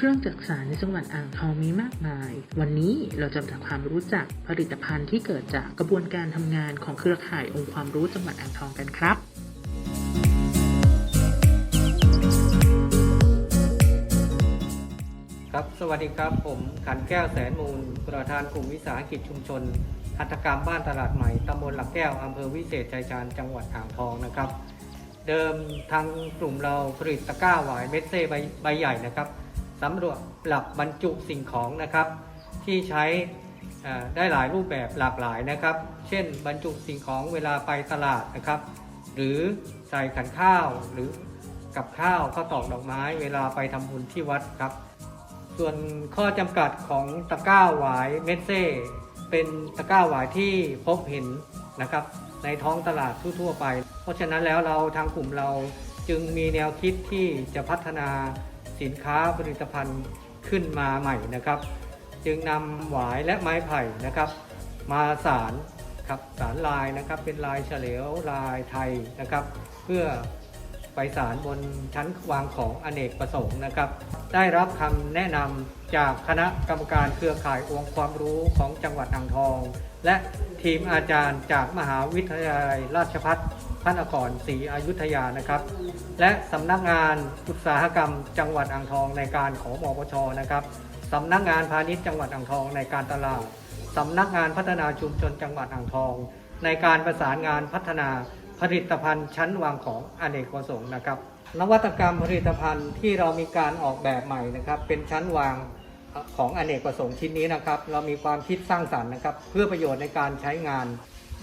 ศึกษาในจังหวัดอ่างทองมีมากมาย วันนี้เราจะมาทำความรู้จักผลิตภัณฑ์ที่เกิดจากกระบวนการทำงานของเครือข่ายองค์ความรู้จังหวัดอ่างทองกันครับครับ สวัสดีครับ ผมขันแก้วแสนมูล ประธานกลุ่มวิสาหกิจชุมชน หัตถกรรมบ้านตลาดใหม่ ตำบลหลักแก้ว อำเภอวิเศษชัยชาญ จังหวัดอ่างทองนะครับ เดิมทางกลุ่มเราผลิตตะกร้าหวายเม็ดเซ่ใบใบใหญ่นะครับ สำหรับหลับบรรจุสิ่งของนะครับ ที่ใช้ได้หลายรูปแบบหลากหลายนะครับ เช่น บรรจุสิ่งของเวลาไปตลาดนะครับ หรือใส่ขันข้าวหรือกับข้าวข้าวตอกดอกไม้เวลาไปทำบุญที่วัดครับ ส่วนข้อจำกัดของตะกร้าหวายเมดเซ่เป็นตะกร้าหวายที่พบเห็นนะครับ ในท้องตลาดทั่วๆไป เพราะฉะนั้นแล้วเราทางกลุ่มเราจึงมีแนวคิดที่จะพัฒนา สินค้าผลิตภัณฑ์ขึ้นมาใหม่นะครับ จึงนำหวายและไม้ไผ่นะครับ มาสารครับสารลายนะครับเป็นลายเฉลียวลายไทยนะครับ เพื่อไปสารบนชั้นวางของอเนกประสงค์นะครับ ได้รับคำแนะนำจากคณะกรรมการเครือข่ายองค์ความรู้ของจังหวัดอ่างทอง และทีมอาจารย์จากมหาวิทยาลัยราชภัฏ พระนครศรีอยุธยานะครับ และสำนักงานอุตสาหกรรมจังหวัดอ่างทองในการขอมปชนะครับสำนักงานพาณิชย์จังหวัดอ่างทองในการตลาดสำนักงานพัฒนาชุมชนจังหวัดอ่างทอง ในการประสานงานพัฒนาผลิตภัณฑ์ชั้นวางของอเนกประสงค์นะครับ นวัตกรรมผลิตภัณฑ์ที่เรามีการออกแบบใหม่นะครับ เป็นชั้นวางของอเนกประสงค์ชิ้นนี้นะครับ เรามีความคิดสร้างสรรค์นะครับ เพื่อประโยชน์ในการใช้งาน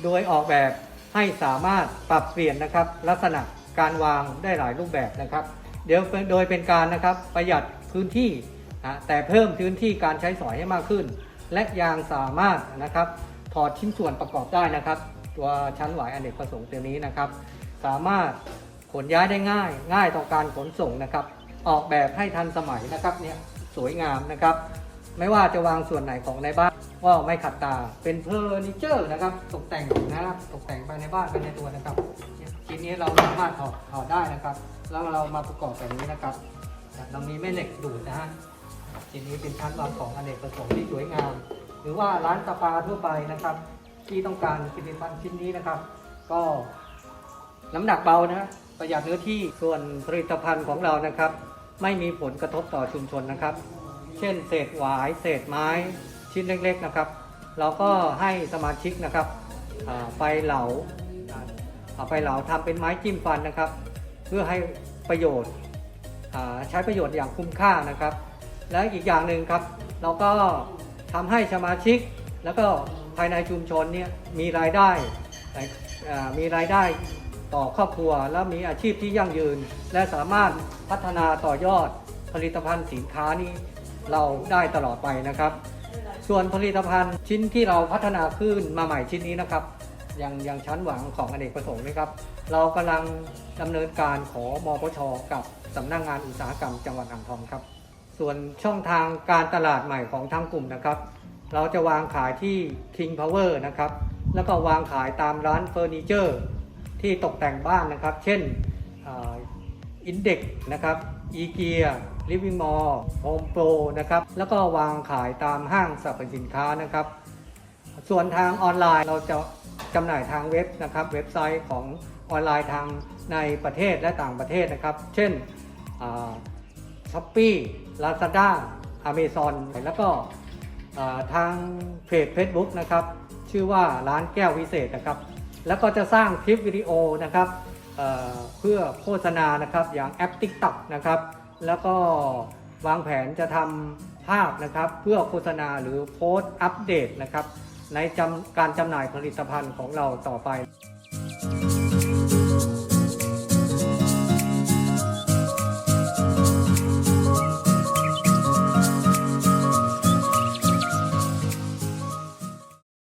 โดยออกแบบ ให้สามารถปรับเปลี่ยนนะครับ ลักษณะการวางได้หลายรูปแบบนะครับ เดี๋ยวโดยเป็นการนะครับประหยัดพื้นที่นะแต่เพิ่มพื้นที่การใช้สอยให้มากขึ้น และยางสามารถนะครับถอดชิ้นส่วนประกอบได้นะครับ ตัวชั้นหวายอเนกประสงค์ตัวนี้นะครับ สามารถขนย้ายได้ง่าย ง่ายต่อการขนส่งนะครับ ออกแบบให้ทันสมัยนะครับเนี่ยสวยงามนะครับ ไม่ว่าจะวางส่วนไหนของในบ้าน ก็ไม่ขัดตาเป็นเฟอร์นิเจอร์นะครับ ตกแต่งนะครับตกแต่งไปในบ้านไปในตัวนะครับชิ้นนี้เราสามารถถอดถอดได้นะครับ แล้วเรามาประกอบแบบนี้นะครับเรามีแม่เหล็กดูดนะฮะชิ้นนี้เป็นชั้นวางของอเนกประสงค์ที่สวยงาม หรือว่าร้านสปาทั่วไปนะครับ ที่ต้องการผลิตภัณฑ์ชิ้นนี้นะครับ ก็น้ำหนักเบานะประหยัดเนื้อที่ส่วนผลิตภัณฑ์ของเรานะครับ ไม่มีผลกระทบต่อชุมชนนะครับ เช่น เศษหวาย เศษไม้ ชิ้นเล็กๆนะครับ เราก็ให้สมาชิกนะครับไปเหลาไปเหลาทำเป็นไม้จิ้มฟันนะครับ เพื่อให้ประโยชน์ใช้ประโยชน์อย่างคุ้มค่านะครับ และอีกอย่างหนึ่งครับ เราก็ทำให้สมาชิกแล้วก็ภายในชุมชนเนี่ยมีรายได้มีรายได้ต่อครอบครัว และมีอาชีพที่ยั่งยืน และสามารถพัฒนาต่อยอดผลิตภัณฑ์สินค้านี้เราได้ตลอดไปนะครับ ส่วนผลิตภัณฑ์ชิ้นที่เราพัฒนาขึ้นมาใหม่ชิ้นนี้นะครับยังยังชั้นหวังของอเนกประสงค์นะครับ เรากำลังดำเนินการขอมอปชกับสำนักงงานอุตสาหกรรมจังหวัดอ่างทองครับ ส่วนช่องทางการตลาดใหม่ของทางกลุ่มนะครับ เราจะวางขายที่ King Power นะครับ แล้วก็วางขายตามร้านเฟอร์นิเจอร์ที่ตกแต่งบ้านนะครับ เช่น อินเด็กนะครับอีเกียลิฟวิ่งมอลโฮมโปรนะครับ แล้วก็วางขายตามห้างสรรพสินค้านะครับ ส่วนทางออนไลน์เราจะจำหน่ายทางเว็บนะครับ เว็บไซต์ของออนไลน์ทางในประเทศและต่างประเทศนะครับ เช่นช้อปปี้ลาซาด้าอเมซอนแล้วก็ทางเพจ Facebook นะครับ ชื่อว่าร้านแก้ววิเศษนะครับ แล้วก็จะสร้างคลิปวิดีโอนะครับ เเพื่อโฆษณานะครับอย่างแอป TikTok นะครับ แล้วก็วางแผนจะทำภาพนะครับ เพื่อโฆษณาหรือโพสต์อัปเดตนะครับ ในจำการจำหน่ายผลิตภัณฑ์ของเราต่อไป